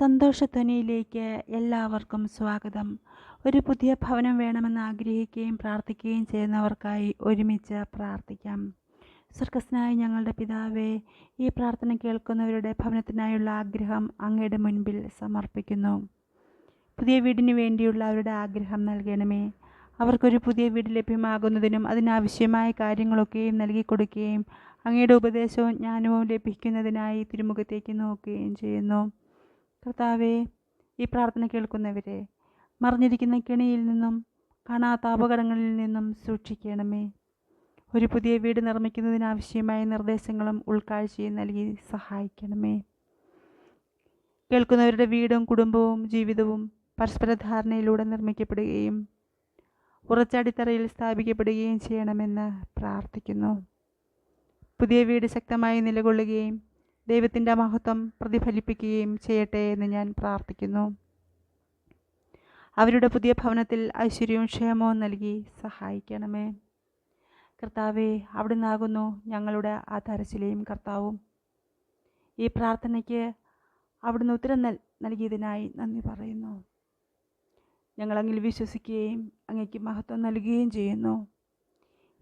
സന്തോഷധ്വനിയിലേക്ക് എല്ലാവർക്കും സ്വാഗതം. ഒരു പുതിയ ഭവനം വേണമെന്ന് ആഗ്രഹിക്കുകയും പ്രാർത്ഥിക്കുകയും ചെയ്യുന്നവർക്കായി ഒരുമിച്ച് പ്രാർത്ഥിക്കാം. സ്വർഗസ്നായ ഞങ്ങളുടെ പിതാവേ ഈ പ്രാർത്ഥന കേൾക്കുന്നവരുടെ ഭവനത്തിനായുള്ള ആഗ്രഹം അങ്ങയുടെ മുൻപിൽ സമർപ്പിക്കുന്നു. പുതിയ വീടിന് വേണ്ടിയുള്ള അവരുടെ ആഗ്രഹം നൽകണമേ. അവർക്കൊരു പുതിയ വീട് ലഭ്യമാകുന്നതിനും അതിനാവശ്യമായ കാര്യങ്ങളൊക്കെയും നൽകി കൊടുക്കുകയും അങ്ങയുടെ ഉപദേശവും ജ്ഞാനവും ലഭിക്കുന്നതിനായി തിരുമുഖത്തേക്ക് നോക്കുകയും ചെയ്യുന്നു. കർത്താവെ ഈ പ്രാർത്ഥന കേൾക്കുന്നവരെ മറിഞ്ഞിരിക്കുന്ന കെണിയിൽ നിന്നും കാണാത്ത അപകടങ്ങളിൽ നിന്നും സൂക്ഷിക്കണമേ. ഒരു പുതിയ വീട് നിർമ്മിക്കുന്നതിനാവശ്യമായ നിർദ്ദേശങ്ങളും ഉൾക്കാഴ്ചയും നൽകി സഹായിക്കണമേ. കേൾക്കുന്നവരുടെ വീടും കുടുംബവും ജീവിതവും പരസ്പര ധാരണയിലൂടെ നിർമ്മിക്കപ്പെടുകയും ഉറച്ചടിത്തറയിൽ സ്ഥാപിക്കപ്പെടുകയും ചെയ്യണമെന്ന് പ്രാർത്ഥിക്കുന്നു. പുതിയ വീട് ശക്തമായി നിലകൊള്ളുകയും ദൈവത്തിന്റെ മഹത്വം പ്രതിഫലിപ്പിക്കുകയും ചെയ്യട്ടെ എന്ന് ഞാൻ പ്രാർത്ഥിക്കുന്നു. അവരുടെ പുതിയ ഭവനത്തിൽ ഐശ്വര്യവും ക്ഷേമവും നൽകി സഹായിക്കണമേ. കർത്താവെ അവിടുന്നാകുന്നു ഞങ്ങളുടെ ആധാരശിലയും കർത്താവും. ഈ പ്രാർത്ഥനയ്ക്ക് അവിടുന്ന് ഉത്തരം നൽ നൽകിയതിനായി നന്ദി പറയുന്നു. ഞങ്ങളങ്ങിൽ വിശ്വസിക്കുകയും അങ്ങേക്ക് മഹത്വം നൽകുകയും ചെയ്യുന്നു.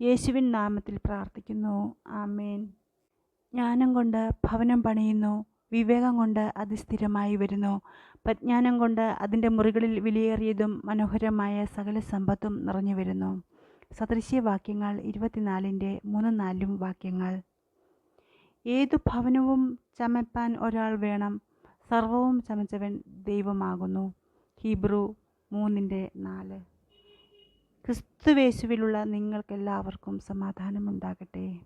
യേശുവിൻ നാമത്തിൽ പ്രാർത്ഥിക്കുന്നു. ആമേൻ. ജ്ഞാനം കൊണ്ട് ഭവനം പണിയുന്നു. വിവേകം കൊണ്ട് അത് സ്ഥിരമായി വരുന്നു. പ്രജ്ഞാനം കൊണ്ട് അതിന്റെ മുറികളിൽ വിലയേറിയതും മനോഹരമായ സകല സമ്പത്തും നിറഞ്ഞു വരുന്നു. സദൃശ്യവാക്യങ്ങൾ ഇരുപത്തിനാലിന്റെ മൂന്നും നാലും വാക്യങ്ങൾ. ഏതു ഭവനവും ചമപ്പാൻ ഒരാൾ വേണം. സർവവും ചമച്ചവൻ ദൈവമാകുന്നു. ഹീബ്രു മൂന്നിന്റെ നാല്. ക്രിസ്തുവേശുവിലുള്ള നിങ്ങൾക്കെല്ലാവർക്കും സമാധാനമുണ്ടാകട്ടെ.